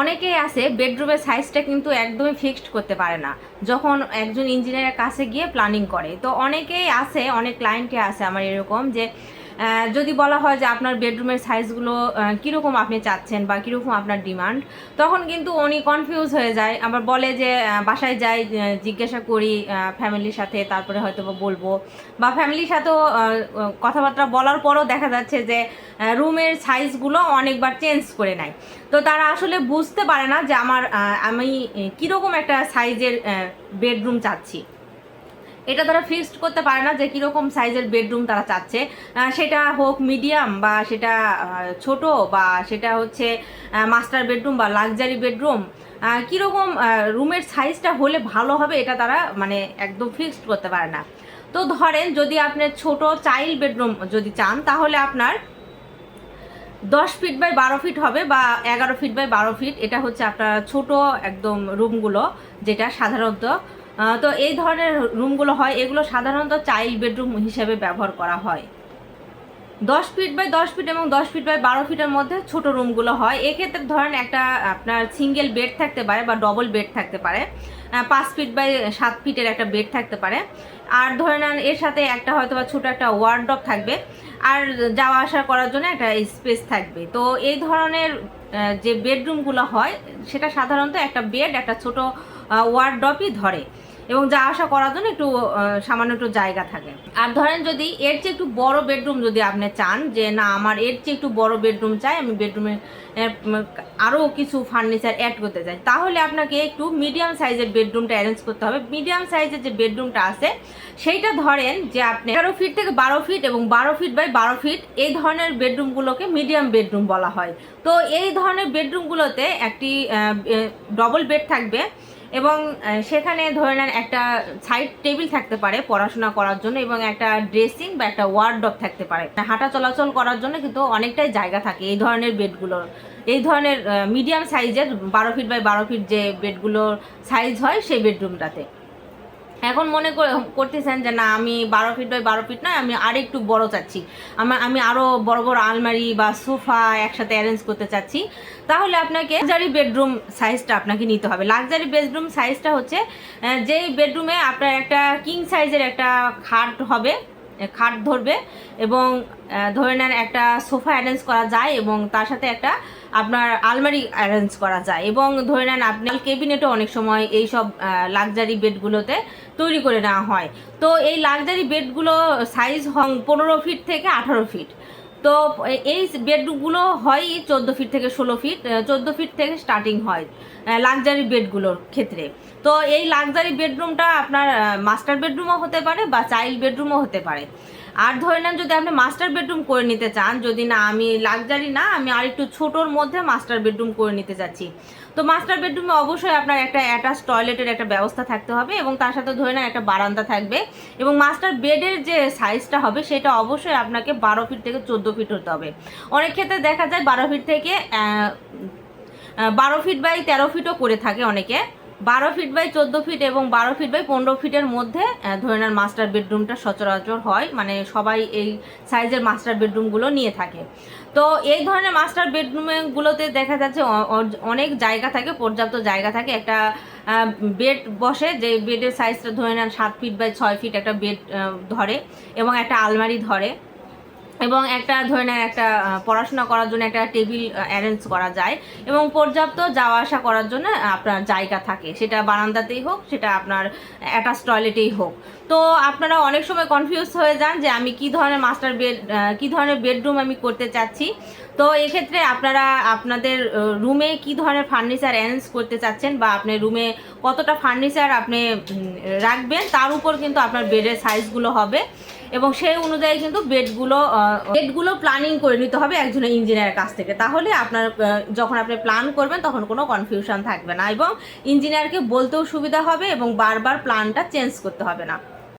অনেকেই আছে বেডরুমের সাইজটা কিন্তু একদমই ফিক্সড করতে পারে না, যখন একজন ইঞ্জিনিয়ারের কাছে গিয়ে প্ল্যানিং করে। তো অনেকেই আছে, অনেক ক্লায়েন্টে আছে আমার এরকম যে যদি বলা হয় যে আপনার বেডরুমের সাইজগুলো কীরকম আপনি চাচ্ছেন বা কীরকম আপনার ডিমান্ড তখন কিন্তু উনি কনফিউজ হয়ে যায়। আবার বলে যে বাসায় যাই জিজ্ঞাসা করি ফ্যামিলির সাথে, তারপরে হয়তো বলব। বা ফ্যামিলির সাথেও কথাবার্তা বলার পরও দেখা যাচ্ছে যে রুমের সাইজগুলো অনেকবার চেঞ্জ করে নেয়। তো তারা আসলে বুঝতে পারে না যে আমার আমি কীরকম একটা সাইজের বেডরুম চাচ্ছি। এটা তারা ফিক্সড করতে পারে না যে কীরকম সাইজের বেডরুম তারা চাচ্ছে। সেটা হোক মিডিয়াম বা সেটা ছোট বা সেটা হচ্ছে মাস্টার বেডরুম বা লাক্সারি বেডরুম কীরকম রুমের সাইজটা হলে ভালো হবে এটা তারা মানে একদম ফিক্সড করতে পারে না। তো ধরেন যদি আপনি ছোট চাইল্ড বেডরুম যদি চান, তাহলে আপনার দশ ফিট বাই বারো ফিট হবে বা এগারো ফিট বাই বারো ফিট এটা হচ্ছে আপনার ছোট একদম রুমগুলো যেটা সাধারণত তো এই ধরনের রুমগুলো হয়, এগুলো সাধারণত চাইল্ড বেডরুম হিসেবে ব্যবহার করা হয়। দশ ফিট বাই দশ ফিট এবং দশ ফিট বাই বারো ফিটের মধ্যে ছোট রুমগুলো হয়। এক্ষেত্রে ধরেন একটা, আপনার সিঙ্গেল বেড থাকতে পারে বা ডবল বেড থাকতে পারে। পাঁচ ফিট বাই সাত ফিটের একটা বেড থাকতে পারে। আর ধরে নেন, এর সাথে একটা হয়তো বা ছোটো একটা ওয়ার্ডরপ থাকবে। আর যাওয়া আসা করার জন্য একটা স্পেস থাকবে। তো এই ধরনের যে বেডরুমগুলো হয়, সেটা সাধারণত একটা বেড একটা ছোট ওয়ার্ডরপই ধরে এবং যা আসা করার জন্য একটু সামান্য একটু জায়গা থাকে। আর ধরেন যদি এর চেয়ে একটু বড় বেডরুম যদি আপনি চান, যে না, আমার এর চেয়ে একটু বড় বেডরুম চাই, আমি বেডরুমে আরও কিছু ফার্নিচার অ্যাড করতে চাই, তাহলে আপনাকে একটু মিডিয়াম সাইজের বেডরুমটা অ্যারেঞ্জ করতে হবে। মিডিয়াম সাইজের যে বেডরুমটা আছে, সেইটা ধরেন যে আপনি এগারো ফিট থেকে বারো ফিট এবং বারো ফিট বাই বারো ফিট এই ধরনের বেডরুমগুলোকে মিডিয়াম বেডরুম বলা হয়। তো এই ধরনের বেডরুমগুলোতে একটি ডবল বেড থাকবে। এবং সেখানে ধরে নেন একটা সাইড টেবিল থাকতে পারে পড়াশোনা করার জন্য এবং একটা ড্রেসিং বা একটা ওয়ার্ডব থাকতে পারে। হাঁটা চলাচল করার জন্য কিন্তু অনেকটাই জায়গা থাকে এই ধরনের বেডগুলোর এই ধরনের মিডিয়াম সাইজের বারো ফিট বাই বারো ফিট যে বেডগুলোর সাইজ হয় সেই বেডরুমটাতে এখন মনে করে- করতেছেন যে না, আমি বারো ফিট বাই বারো ফিট নয়, আমি আর একটু বড় চাচ্ছি। আমার আমি আরও বড় বড় আলমারি বা সোফা একসাথে অ্যারেঞ্জ করতে চাচ্ছি। তাহলে আপনাকে লাক্সারি বেডরুম সাইজটা আপনাকে নিতে হবে। লাক্সারি বেডরুম সাইজটা হচ্ছে যেই বেডরুমে আপনার একটা কিং সাইজের একটা খাট হবে খাট ধরবে এবং ধরে নেন একটা সোফা অ্যারেঞ্জ করা যায় এবং তার সাথে একটা আপনার আলমারি অ্যারেঞ্জ করা যায় এবং ধরে নেন আপনার কেবিনেটও অনেক সময় এই সব লাক্সারি বেডগুলোতে তৈরি করে নেওয়া হয়। তো এই লাক্সারি বেডগুলো সাইজ হং পনেরো ফিট থেকে আঠারো ফিট তো এই বেডগুলো হয় চোদ্দ ফিট থেকে ষোলো ফিট চোদ্দ ফিট থেকে স্টার্টিং হয় লাক্সারি বেডগুলোর ক্ষেত্রে। তো এই লাক্সারি বেডরুমটা আপনার মাস্টার বেডরুমও হতে পারে বা চাইল্ড বেডরুমও হতে পারে। আর ধরে নেন যদি আপনি মাস্টার বেডরুম করে নিতে চান, যদি না, আমি লাক্সারি না, আমি আর একটু ছোটোর মধ্যে মাস্টার বেডরুম করে নিতে চাচ্ছি তো মাস্টার বেডরুমে অবশ্যই আপনার একটা অ্যাটাচ টয়লেটের একটা ব্যবস্থা থাকতে হবে এবং তার সাথে ধরে নেন একটা বারান্দা থাকবে এবং মাস্টার বেডের যে সাইজটা হবে, সেটা অবশ্যই আপনাকে বারো ফিট থেকে চোদ্দ ফিট হতে হবে। অনেক ক্ষেত্রে দেখা যায় বারো ফিট থেকে বারো ফিট বাই তেরো ফিটও করে থাকে অনেকে। বারো ফিট বাই চোদ্দ ফিট এবং বারো ফিট বাই পনেরো ফিটের মধ্যে ধরে নেন মাস্টার বেডরুমটা সচরাচর হয় মানে সবাই এই সাইজের মাস্টার বেডরুমগুলো নিয়ে থাকে। তো এই ধরনের মাস্টার বেডরুমগুলোতে দেখা যাচ্ছে অনেক জায়গা থাকে, পর্যাপ্ত জায়গা থাকে। একটা বেড বসে, যে বেডের সাইজটা ধরে নেন সাত ফিট বাই ছয় ফিট একটা বেড ধরে এবং একটা আলমারি ধরে। এবং একটা ধরে নেন, একটা পড়াশোনা করার জন্য একটা টেবিল অ্যারেঞ্জ করা যায় এবং পর্যাপ্ত যাওয়া আসা করার জন্য আপনার জায়গা থাকে। সেটা বারান্দাতেই হোক, সেটা আপনার অ্যাটাচ টয়লেটেই হোক। তো আপনারা অনেক সময় কনফিউজ হয়ে যান যে আমি কি ধরনের মাস্টার বেড কী ধরনের বেডরুম আমি করতে চাচ্ছি। তো এক্ষেত্রে আপনারা আপনাদের রুমে কি ধরনের ফার্নিচার অ্যারেঞ্জ করতে চাচ্ছেন বা আপনি রুমে কতটা ফার্নিচার আপনি রাখবেন, তার উপর কিন্তু আপনার বেডের সাইজগুলো হবে। এবং সেই অনুযায়ী কিন্তু বেডগুলো বেডগুলো প্ল্যানিং করে নিতে হবে একজন ইঞ্জিনিয়ারের কাছ থেকে। তাহলে আপনার যখন আপনি প্ল্যান করবেন তখন কোনো কনফিউশন থাকবে না এবং ইঞ্জিনিয়ারকে বলতেও সুবিধা হবে এবং বারবার প্ল্যানটা চেঞ্জ করতে হবে না।